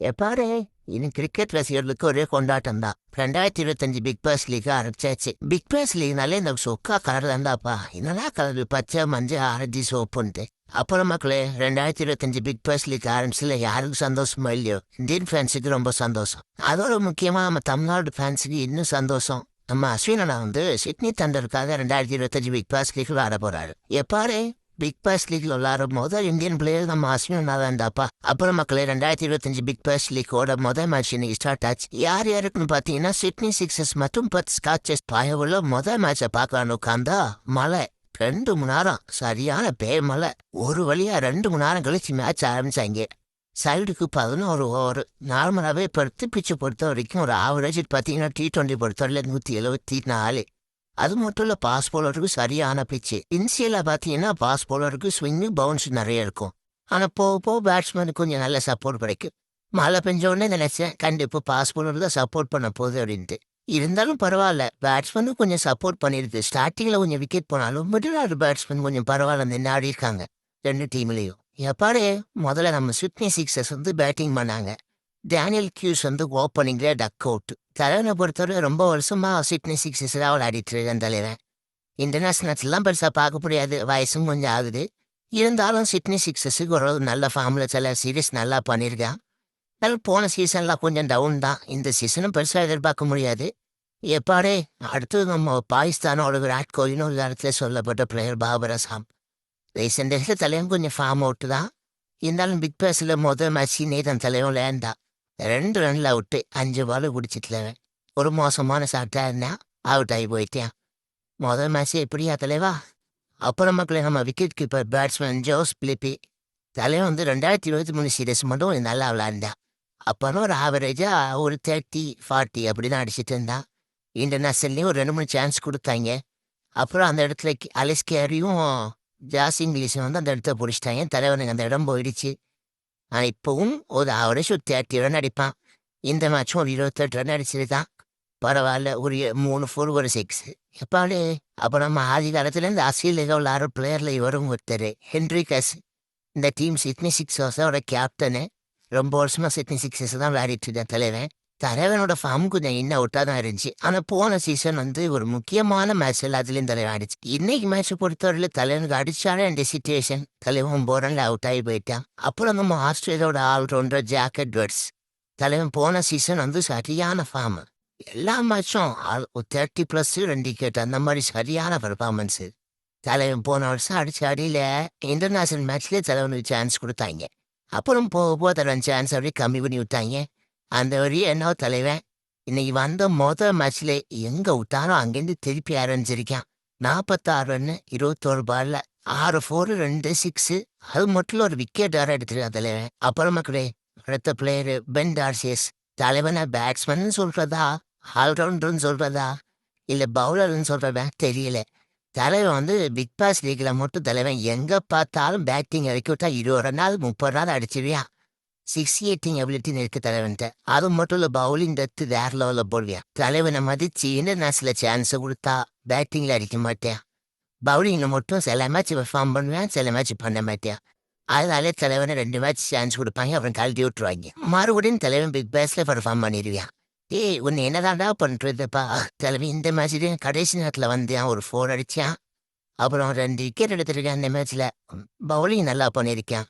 எப்பாரு இன்னும் கிரிக்கெட் ரசிகர்களுக்கு ஒரே கொண்டாட்டம் தான் ரெண்டாயிரத்தி இருபத்தஞ்சு பிக் பாஸ் லீக் ஆரம்பிச்சாச்சு பிக் பாஸ் லீக்னாலே இந்த சொக்கா கலர் தான்டாப்பா. என்னடா கலர் பச்சை மஞ்சள் ஆரஞ்சு சோப்புன்ட்டு அப்புறம் மக்களே ரெண்டாயிரத்தி இருபத்தஞ்சு பிக் பாஸ் லீக் ஆரம்பிச்சுல யாருக்கு சந்தோஷமா இல்லையோ? இந்தியன் ஃபேன்ஸுக்கு ரொம்ப சந்தோஷம். அதோட முக்கியமா நம்ம தமிழ்நாடு ஃபேன்ஸுக்கு இன்னும் சந்தோஷம். நம்ம அஸ்வினா வந்து சிட்னி தண்டருக்காக ரெண்டாயிரத்தி இருபத்தஞ்சு பிக் பாஸ் லீக்ல ஆட போறாரு. எப்பாரு பிக் பாஸ் லீக்ல விளாடும் போது இந்தியன் பிளேயர் நம்ம அஸ்வின் அண்ணா தான்டாப்பா அப்புறம் மக்களே ரெண்டாயிரத்தி இருபத்தஞ்சு பிக் பாஸ் லீக்கோட முதல் மேட்ச் இன்னைக்கு ஸ்டார்ட் ஆச்சு யார் யாருக்குன்னு பார்த்தீங்கன்னா சிட்னி சிக்ஸஸ் மற்றும் பத் ஸ்காட்சஸ் பாயவுள்ள முதல் மேட்சை பார்க்கலான்னு உட்காந்தா மழை ரெண்டு மணி நேரம் சரியான பே மழை ஒரு வழியா ரெண்டு மணி நேரம் கழிச்சு மேட்ச் ஆரம்பிச்சாங்க சைடுக்கு பதினோரு ஓவர் நார்மலாகவே படுத்து பிச்சை பொறுத்த வரைக்கும் ஒரு ஆவரேஜ் பார்த்தீங்கன்னா டி டுவெண்ட்டி பொறுத்தவரையில் நூற்றி எழுபத்தி நாலு அது மட்டும் இல்லை பாஸ் போலருக்கு சரியான பிச்சு இன்சியில் பார்த்தீங்கன்னா பாஸ் போலருக்கு ஸ்விங்கு பவுன்ஸ் நிறைய இருக்கும். ஆனால் போக போக பேட்ஸ்மேனுக்கு கொஞ்சம் நல்ல சப்போர்ட் கிடைக்கும். மழை பெஞ்ச உடனே நினைச்சேன் கண்டிப்பாக பாஸ் போலர் தான் சப்போர்ட் பண்ண போகுது அப்படின்ட்டு. இருந்தாலும் பரவாயில்ல பேட்ஸ்மேனும் கொஞ்சம் சப்போர்ட் பண்ணிருக்கு. ஸ்டார்டிங்கில் கொஞ்சம் விக்கெட் போனாலும் மிடில் ஆர்டர் பேட்ஸ்மேன் கொஞ்சம் பரவாயில்ல நின்று ஆடி இருக்காங்க. ரெண்டு டீம்லேயும் எப்பாடே முதல்ல நம்ம சிட்னி சிக்ஸஸ் வந்து பேட்டிங் பண்ணாங்க. டேனியல் கியூஸ் வந்து ஓப்பனிங்ல டக் அவுட் தலைவனை பொறுத்தவரை ரொம்ப வருஷமா சிட்னி சிக்ஸஸ் தான் விளையாடிட்டு இருக்கேன் தலைவன் இன்டர்நேஷனல்ஸ்லாம் பெருசாக பார்க்க முடியாது. வயசும் கொஞ்சம் ஆகுது. இருந்தாலும் சிட்னி சிக்ஸஸுக்கு ஒரு நல்ல ஃபார்மில் சில சீரீஸ் நல்லா பண்ணியிருக்கான் நல்ல போன சீசன்லாம் கொஞ்சம் டவுன் தான். இந்த சீசனும் பெருசாக எதிர்பார்க்க முடியாது. எப்பாடே அடுத்து நம்ம பாகிஸ்தானோட விராட் கோலின்னு ஒரு இடத்துல சொல்லப்பட்ட பிளேயர் பாபர் அசாம் ரீசெண்ட் டேஸில் தலைவன் கொஞ்சம் ஃபார்ம் அவுட்டு தான். இருந்தாலும் பிக் பாஸில் மொதல் மேட்ச் நேதன் தலைவன் லேண்டா ரெண்டு ரன்ல அவுட்டு அஞ்சு பால் குடிச்சிட்டுலவன் ஒரு மோசமான சாட்டா இருந்தா அவுட் ஆகி போயிட்டேன். முதல் மேட்ச் எப்படியா தலைவா? அப்புறம் மக்களை நம்ம wicket keeper batsman Josh Philippe தலைவன் வந்து ரெண்டாயிரத்தி இருபத்தி மூணு சீரியஸ் மட்டும் நல்லா விளாண்டான் அப்புறம் ஒரு ஆவரேஜாக ஒரு தேர்ட்டி ஃபார்ட்டி அப்படி தான் அடிச்சிட்டு இருந்தான். இன்டர்நேஷனல்லையும் ஒரு ரெண்டு மூணு சான்ஸ் கொடுத்தாங்க. அப்புறம் அந்த இடத்துல அலிஸ் கேரியும் ஜாஸ் இங்கிலீஷும் வந்து அந்த இடத்த பிடிச்சிட்டாங்க. தலைவனுக்கு அந்த இடம் போயிடுச்சு. ஆனால் இப்போவும் ஒரு ஆவரேஜ் ஒரு தேர்ட்டி ரன் அடிப்பான் இந்த மேட்சும் ஒரு இருபத்தெட்டு ரன் அடிச்சது தான் பரவாயில்ல ஒரு மூணு ஃபோர் ஒரு சிக்ஸ் எப்பாடு அப்போ நம்ம ஆதி காலத்துல இந்த உள்ள விளாட்ற பிளேயரில் இவரும் ஒருத்தர் ஹென்ரிகஸ் இந்த டீம் சிட்னி சிக்ஸர்ஸோட கேப்டனு ரொம்ப வருஷமா சிட்னி சிக்ஸஸ் தான் விளையாடிட்டு இருந்தேன் தலைவன். தலைவனோட ஃபார்ம் கொஞ்சம் இன்னும் அவுட்டாக தான் இருந்துச்சு. ஆனால் போன சீசன் வந்து ஒரு முக்கியமான மேட்ச் எல்லாத்துலேயும் தலைவன் அடிச்சு இன்னைக்கு மேட்ச் பொறுத்தவரையில் தலைவனுக்கு அடிச்சாலே அந்த சுச்சுவேஷன் தலைவன் போரன்ல அவுட் ஆகி போயிட்டான். அப்புறம் நம்ம ஆஸ்திரேலியாவோட ஆல்ரவுண்டர் ஜாக்கெட் வெட்ஸ் தலைவன் போன சீசன் வந்து சரியான ஃபார்ம் எல்லா மேட்சும் தேர்ட்டி ப்ளஸ் ரெண்டு விக்கெட் அந்த மாதிரி சரியான பெர்ஃபார்மன்ஸு தலைவன் போன வருஷம் அடிச்ச அடியில் இன்டர்நேஷனல் மேட்ச்லேயே தலைவனுக்கு சான்ஸ் கொடுத்தாங்க. அப்புறம் போக போக தலைவன் சான்ஸ் அப்படியே கம்மி பண்ணி விட்டாங்க. அந்த வழி என்ன தலைவன்? இன்னைக்கு வந்த மொதல் மேட்ச்ல எங்க விட்டானோ அங்கேருந்து திருப்பி ஆரம்பிச்சிருக்கான் நாற்பத்தாறு ரன்னு இருபத்தோரு பால்ல ஆறு ஃபோர் ரெண்டு சிக்ஸ் அது மட்டும் ஒரு விக்கெட் வேற எடுத்துருக்கான் தலைவன். அப்புறமா கூட அடுத்த பிளேயரு பென் டார்சியஸ் தலைவனை பேட்ஸ்மேன் சொல்றதா? ஆல்ரவுண்டர்னு சொல்றதா? இல்ல பவுலர்னு சொல்றதா? தெரியல. தலைவன் வந்து பிக் பாஸ் லீக்ல மட்டும் தலைவன் எங்க பார்த்தாலும் பேட்டிங் இறக்கி விட்டா இருபது நாள் முப்பது நாள் அடிச்சிருவியான் சிக்ஸ் எயிட்டிங் எபிலிட்டின்னு இருக்கு தலைவன்ட்ட. அது மட்டும் இல்லை பவுலிங் டெத்து வேற லெவலில் போடுவியா? தலைவனை மதிச்சு இன்டர்நேஷனல் சான்ஸ் கொடுத்தா பேட்டிங்கில் அடிக்க மாட்டேன் பவுலிங்கில் மட்டும் சில மேட்ச் பெர்ஃபார்ம் பண்ணுவேன் சில மேட்ச் பண்ண மாட்டேன் அதனாலே தலைவனை ரெண்டு மேட்ச் சான்ஸ் கொடுப்பாங்க அப்புறம் கழட்டி விட்டுருவாங்க. மறுபடியும் தலைவன் பிக் பாஸ்ல பெர்ஃபார்ம் பண்ணிடுவியான் ஏய் உன்னை என்னதான்டா பண்ணுறதுப்பா தலைவன் இந்த மேட்ச்லேயும் கடைசி நேரத்தில் வந்தேன் ஒரு ஃபோர் அடிச்சான். அப்புறம் ரெண்டு விக்கெட் எடுத்திருக்கேன் அந்த மேட்ச்சில் பவுலிங் நல்லா பண்ணியிருக்கேன்.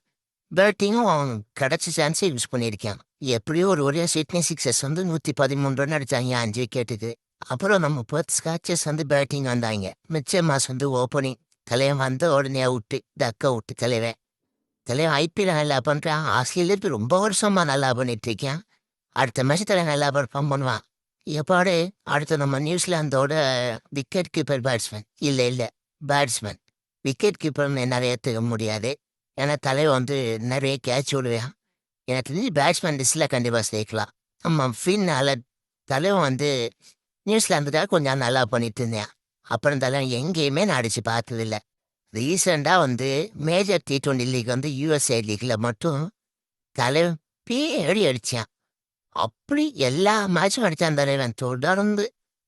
பேட்டிங்கும் அவன் கிடைச்ச சான்ஸை யூஸ் பண்ணியிருக்கேன் எப்படியோ ஒரு ஒரே சிட்னி சிக்ஸஸ் வந்து நூற்றி பதிமூன்று ரன் அடித்தாங்க அஞ்சு விக்கெட்டுக்கு அப்புறம் நம்ம பர்த் ஸ்காட்சஸ் வந்து பேட்டிங் வந்தாங்க மிச்ச மாஸ் வந்து ஓப்பனிங் தலைவன் வந்து உடனே அவுட்டு தக்க அவுட்டு தலைவன் தலைவன் ஐபிஎல் நல்லா பண்ணுறான் ஆஸ்திரேலியாவுக்கு ரொம்ப வருஷமா நல்லா பண்ணிட்டு இருக்கான் அடுத்த மேட்ச் தலைவன் நல்லா பர்ஃபார்ம் பண்ணுவான் எப்பாடு அடுத்து நம்ம நியூசிலாந்தோட விக்கெட் கீப்பர் பேட்ஸ்மேன் இல்லை இல்லை பேட்ஸ்மேன் விக்கெட் கீப்பர்னு நிறைய ஏற்றுக்க முடியாது ஏன்னா தலைவன் வந்து நிறைய கேட்ச் விடுவேன். எனக்கு தெரிஞ்சு பேட்ஸ்மேன் லிஸ்டில் கண்டிப்பாக சேர்க்கலாம். ஆமாம் ஃபின்னால் தலைவன் வந்து நியூசிலாந்துக்காக கொஞ்சம் நல்லா பண்ணிட்டு இருந்தேன். அப்புறம் தலைவன் எங்கேயுமே நான் அடித்து பார்த்ததில்லை. ரீசெண்டாக வந்து மேஜர் டி டுவெண்ட்டி லீக் வந்து யூஎஸ்ஏ லீக்கில் மட்டும் தலைவன் பேடி அடித்தான் அப்படி எல்லா மேட்சும் அடித்தான் தலைவன். தொடர்ந்து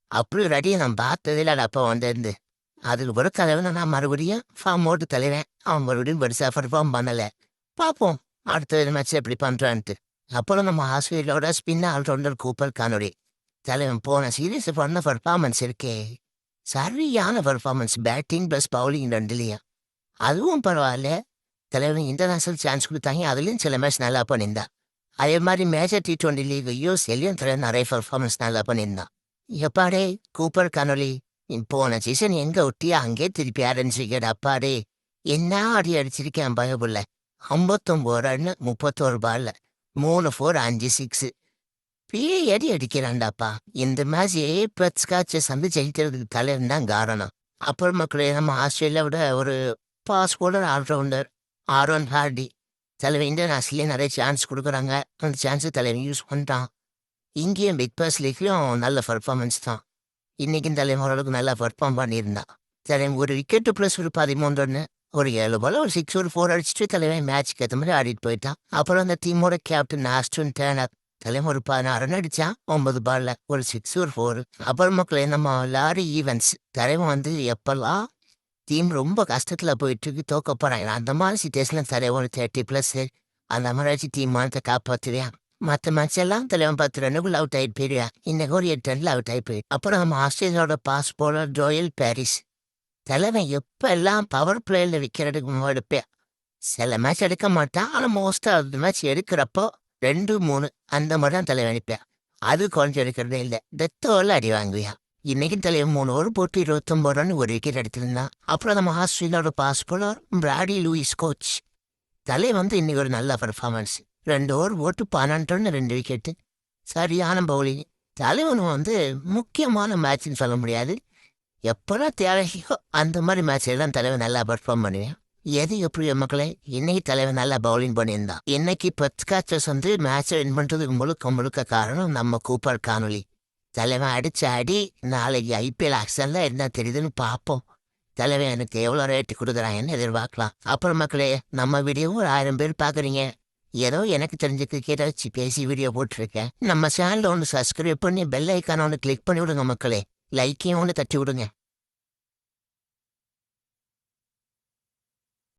அப்படி ஒரு அடியை நான் பார்த்ததில்லை. அப்போ வந்திருந்து அதுக்கு பிறகு தலைவனை நான் மறுபடியும் ஃபார்ம் ஓட்டு தலைவேன் அவன் மறுபடியும் பெருசாக பர்ஃபார்ம் பண்ணலை. பார்ப்போம். அடுத்த மேட்ச் எப்படி பண்ணுறான்ட்டு அப்புறம் நம்ம ஆஸ்திரேலியாவோட ஸ்பின் ஆல்ரவுண்டர் கூப்பர் கானோடி தலைவன் போன சீரீஸ் பண்ண பர்ஃபார்மன்ஸ் இருக்கே. சரியான பர்ஃபார்மன்ஸ் பேட்டிங் ப்ளஸ் பவுலிங் ரெண்டுலையா அதுவும் பரவாயில்ல. தலைவன் இன்டர்நேஷனல் சான்ஸ் கொடுத்தாங்க. அதுலேயும் சில மேட்ச் நல்லா பண்ணியிருந்தான். அதே மாதிரி மேஜர் டி டுவெண்ட்டி லீக் யூஎஸ்எல்லையும் தலைவன் நிறைய பர்ஃபார்மன்ஸ் நல்லா பண்ணியிருந்தான். எப்பாடே கூப்பர் கனொலி போன சீசன் எங்க ஒட்டியா அங்கே திருப்பி ஆரம்பிச்சிருக்கேன் அப்பாடே. என்ன அடி அடிச்சிருக்கேன் பயபுள்ள. ஐம்பத்தொம்போது ரன்னு முப்பத்தோரு பால்ல மூணு ஃபோர் அஞ்சு சிக்ஸு பே. அடி அடிக்கிறான்டாப்பா இந்த மேட்ச் ஏப்ரட் ஸ்காட்சஸ் வந்து ஜெயிக்கிறதுக்கு தலைவன் தான் காரணம். அப்புறம் மக்களே நம்ம ஆஸ்திரேலியாவோட ஒரு fast bowler all rounder Aaron Hardie. தலைவன் இன்டர்நேஷனல்லே நிறைய சான்ஸ் கொடுக்குறாங்க. அந்த சான்ஸை தலைவன் யூஸ் பண்ணிட்டான். இங்கேயும் பிக் பாஸ் லீக்லையும் நல்ல பர்ஃபார்மன்ஸ் தான். இன்னைக்கும் தலைவன் ஓரளவுக்கு நல்லா பர்ஃபார்ம் பண்ணியிருந்தான். தலைவன் ஒரு விக்கெட்டு ப்ளஸ் ஒரு பதிமூன்றுன்னு ஒரு ஏழு பால் ஒரு சிக்ஸ் ஒரு ஃபோர் அடிச்சுட்டு தலைவன் மேட்ச்க்கு ஏற்ற மாதிரி ஆடிட்டு போயிட்டான். அப்புறம் அந்த டீமோட கேப்டன் ஆஸ்டன் டேனர் தலைவன் ஒரு பதினாறு ரன் அடிச்சான். ஒன்பது பால்ல ஒரு சிக்ஸ் ஒரு ஃபோர் அப்புறம் மக்களே நம்ம லாரி ஈவெண்ட்ஸ் தலைவன் வந்து எப்பெல்லாம் டீம் ரொம்ப கஷ்டத்தில் போயிட்டு இருக்கு தோக்க போகிறாங்க அந்த மாதிரி சுச்சுவேஷன்ல தலைவன் ஒரு தேர்ட்டி ப்ளஸ் அந்த மாதிரி டீம் மானத்தை காப்பாத்துறியா மற்ற மேட்ச் எல்லாம் தலைவன் பத்து ரன்னுக்குள் அவுட் ஆயிட்டு போயிடுவா இன்னைக்கு ஒரு எட்டு ரன்ல அவுட் ஆகி அப்புறம் நம்ம ஆஸ்திரேலியாவோட பாஸ் போலர் ஜோயல் பாரிஸ் தலைவன் எப்ப எல்லாம் பவர் பிளேல விற்கிறதுக்கு எடுப்பேன் சில மேட்ச் எடுக்க மாட்டான். ஆனால் மோஸ்டா அந்த மேட்ச் எடுக்கிறப்போ ரெண்டு மூணு அந்த மாதிரி தான் தலைவன் அடிப்பேன் அது குறைஞ்சு எடுக்கிறதே இல்லை. டெத்தோல அடி வாங்குவியா? இன்னைக்கு தலைவன் மூணு ஓவர் போட்டு இருபத்தொம்பது ரன் ஒரு விக்கெட் எடுத்திருந்தான். அப்புறம் நம்ம ஆஸ்திரேலியாவோட fast bowler Brody Lewis Couch தலை வந்து இன்னைக்கு ஒரு நல்ல பர்ஃபார்மன்ஸ் ரெண்டு ஓவர் போட்டு பன்னெண்டுன்னு ரெண்டு விக்கெட்டு சரியான பவுலிங் தலைவன் வந்து முக்கியமான மேட்ச்னு சொல்ல முடியாது. எப்போல்லாம் தேவையோ அந்த மாதிரி மேட்ச்சில் தான் தலைவன் நல்லா பர்ஃபார்ம் பண்ணுவேன். எது எப்படி மக்களே? இன்னைக்கு தலைவன் நல்லா பவுலிங் பண்ணியிருந்தான். இன்னைக்கு பத்காச்சஸ் வந்து மேட்சை வின் பண்ணுறதுக்கு முழுக்க முழுக்க காரணம் நம்ம கூப்பர் காணொலி. தலைவன் அடிச்ச அடி நாளைக்கு ஐபிஎல் ஆக்ஷன்ல என்ன தெரியுதுன்னு பார்ப்போம். தலைவன் எனக்கு எவ்வளோ ரேட்டு கொடுக்குறாங்கன்னு எதிர்பார்க்கலாம். அப்புறம் மக்களே நம்ம வீடியோவும் ஒரு ஆயிரம் பேர் பார்க்குறீங்க. ஏதோ எனக்கு தெரிஞ்ச கிரிக்கெட்டை வச்சு பேசி வீடியோ போட்டிருக்கேன். நம்ம சேனலில் ஒன்று சப்ஸ்கிரைப் பண்ணி பெல் ஐக்கான ஒன்று கிளிக் பண்ணி விடுங்க மக்களே. லைக்கையும் ஒன்று தட்டி விடுங்க.